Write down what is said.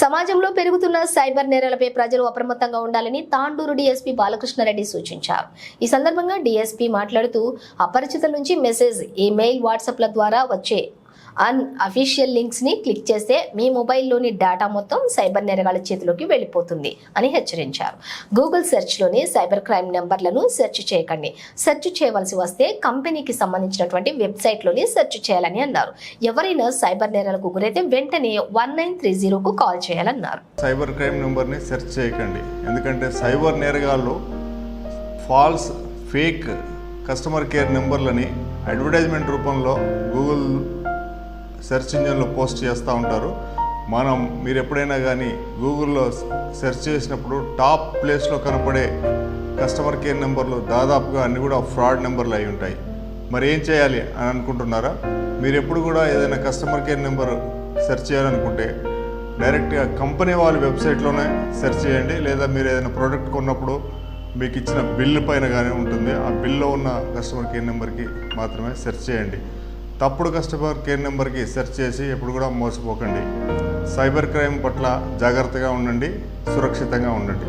సమాజంలో పెరుగుతున్న సైబర్ నేరాలపై ప్రజలు అప్రమత్తంగా ఉండాలని తాండూరు డీఎస్పీ బాలకృష్ణారెడ్డి సూచించారు. ఈ సందర్భంగా డీఎస్పీ మాట్లాడుతూ అపరిచితుల నుంచి మెసేజ్ ఈమెయిల్ వాట్సాప్ల ద్వారా వచ్చే అన్ అఫీషియల్ లింక్స్ని క్లిక్ చేస్తే మీ మొబైల్లోని డేటా మొత్తం సైబర్ నేరగాళ్ళ చేతిలోకి వెళ్ళిపోతుంది అని హెచ్చరించారు. గూగుల్ సెర్చ్లోని సైబర్ క్రైమ్ నెంబర్లను సెర్చ్ చేయకండి. సెర్చ్ చేయవలసి వస్తే కంపెనీకి సంబంధించినటువంటి వెబ్సైట్లోని సెర్చ్ చేయాలని అన్నారు. ఎవరైనా సైబర్ నేరాలకు గురైతే వెంటనే వన్ నైన్ త్రీ జీరోకు కాల్ చేయాలన్నారు. సైబర్ క్రైమ్ నెంబర్ని సెర్చ్ చేయకండి. ఎందుకంటే సైబర్ నేరగాళ్ళు ఫాల్స్ ఫేక్ కస్టమర్ కేర్ నెంబర్లని అడ్వర్టైజ్మెంట్ రూపంలో గూగుల్ సెర్చ్ ఇంజన్లో పోస్ట్ చేస్తూ ఉంటారు. మనం మీరు ఎప్పుడైనా కానీ గూగుల్లో సెర్చ్ చేసినప్పుడు టాప్ ప్లేస్లో కనపడే కస్టమర్ కేర్ నెంబర్లు దాదాపుగా అన్నీ కూడా ఫ్రాడ్ నెంబర్లు అయి ఉంటాయి. మరి ఏం చేయాలి అని అనుకుంటున్నారా? మీరు ఎప్పుడు కూడా ఏదైనా కస్టమర్ కేర్ నెంబర్ సెర్చ్ చేయాలనుకుంటే డైరెక్ట్గా కంపెనీ వాళ్ళ వెబ్సైట్లోనే సెర్చ్ చేయండి. లేదా మీరు ఏదైనా ప్రోడక్ట్ కొన్నప్పుడు మీకు ఇచ్చిన బిల్లు పైన కానీ ఉంటుంది. ఆ బిల్లో ఉన్న కస్టమర్ కేర్ నెంబర్కి మాత్రమే సెర్చ్ చేయండి. తప్పుడు కస్టమర్ కేర్ నెంబర్కి సెర్చ్ చేసి ఎప్పుడు కూడా మోసపోకండి. సైబర్ క్రైమ్ పట్ల జాగ్రత్తగా ఉండండి సురక్షితంగా ఉండండి.